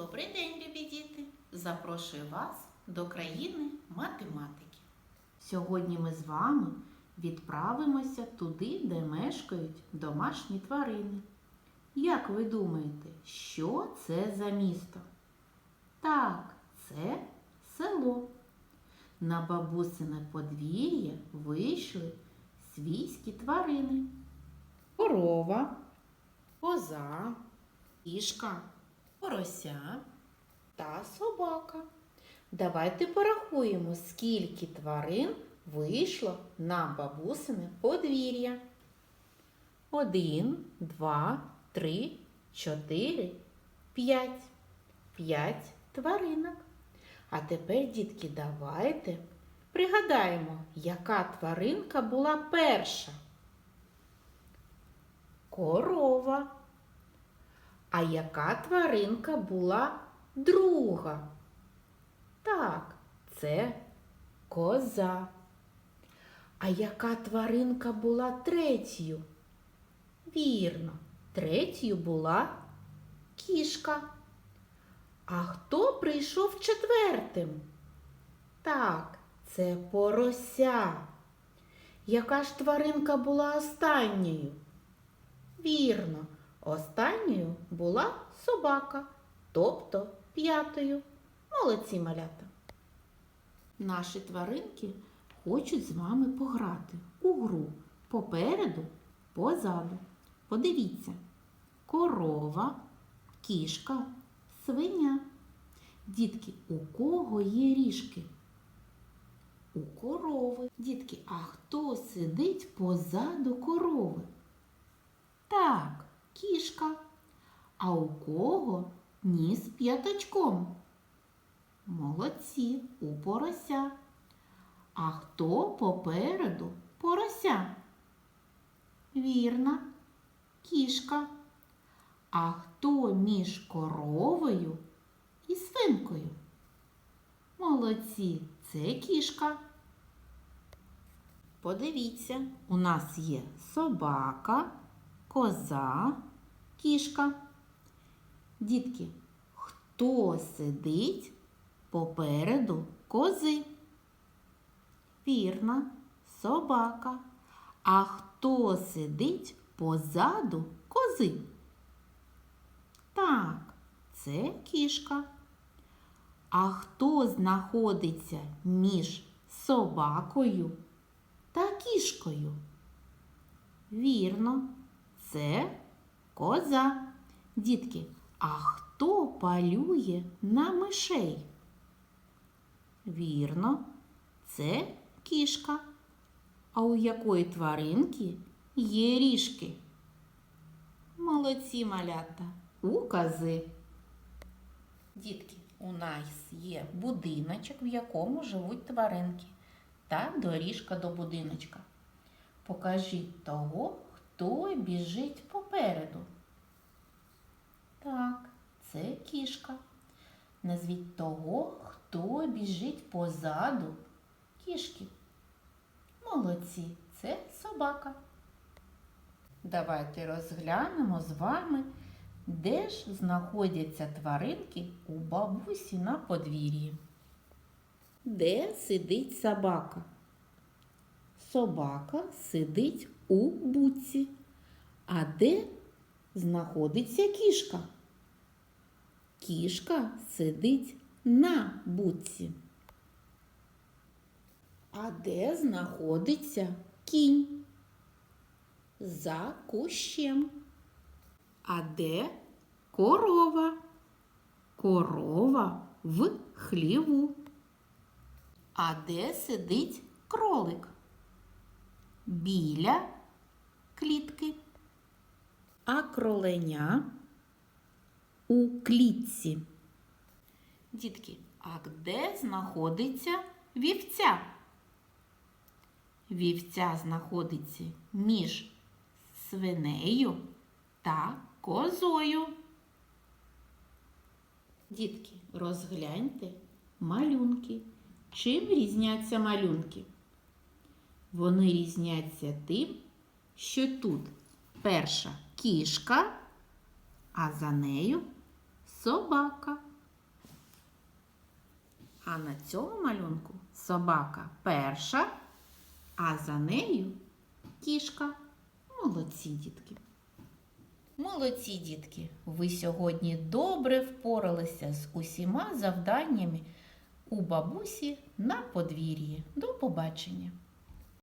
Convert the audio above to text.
Добрий день, любі діти! Запрошую вас до країни математики. Сьогодні ми з вами відправимося туди, де мешкають домашні тварини. Як ви думаєте, що це за місто? Так, це село. На бабусине подвір'я вийшли свійські тварини. Корова, коза, кішка, порося та собака. Давайте порахуємо, скільки тварин вийшло на бабусине подвір'я. Один, два, три, чотири, п'ять. П'ять тваринок. А тепер, дітки, давайте пригадаємо, яка тваринка була перша. Корова. А яка тваринка була друга? Так, це коза. А яка тваринка була третьою? Вірно, третьою була кішка. А хто прийшов четвертим? Так, це порося. Яка ж тваринка була останньою? Вірно, останньою була собака, тобто п'ятою. Молодці малята. Наші тваринки хочуть з вами пограти у гру попереду, позаду. Подивіться, корова, кішка, свиня. Дітки, у кого є ріжки? У корови. Дітки, а хто сидить позаду корови? Так, кішка. А у кого ніс п'ятачком? Молодці, у порося. А хто попереду порося? Вірно, кішка. А хто між коровою і свинкою? Молодці, це кішка. Подивіться, у нас є собака, коза, кішка. Дітки, хто сидить попереду кози? Вірно, собака. А хто сидить позаду кози? Так, це кішка. А хто знаходиться між собакою та кішкою? Вірно, це коза. Дітки, а хто палює на мишей? Вірно, це кішка. А у якої тваринки є ріжки? Молодці малята, у кози. Дітки, у нас є будиночок, в якому живуть тваринки, та доріжка до будиночка. Покажіть того, хто біжить попереду. Так, це кішка. Назвіть того, хто біжить позаду кішки. Молодці, це собака. Давайте розглянемо з вами, де ж знаходяться тваринки у бабусі на подвір'ї. Де сидить собака? Собака сидить у буці. А де знаходиться кішка? Кішка сидить на буці. А де знаходиться кінь? За кущем. А де корова? Корова в хліву. А де сидить кролик? Біля клітки. А кроленя у клітці. Дітки, а де знаходиться вівця? Вівця знаходиться між свинею та козою. Дітки, розгляньте малюнки. Чим різняться малюнки? Вони різняться тим, що тут перша кішка, а за нею собака. А на цьому малюнку собака перша, а за нею кішка. Молодці, дітки. Молодці, дітки. Ви сьогодні добре впоралися з усіма завданнями у бабусі на подвір'ї. До побачення!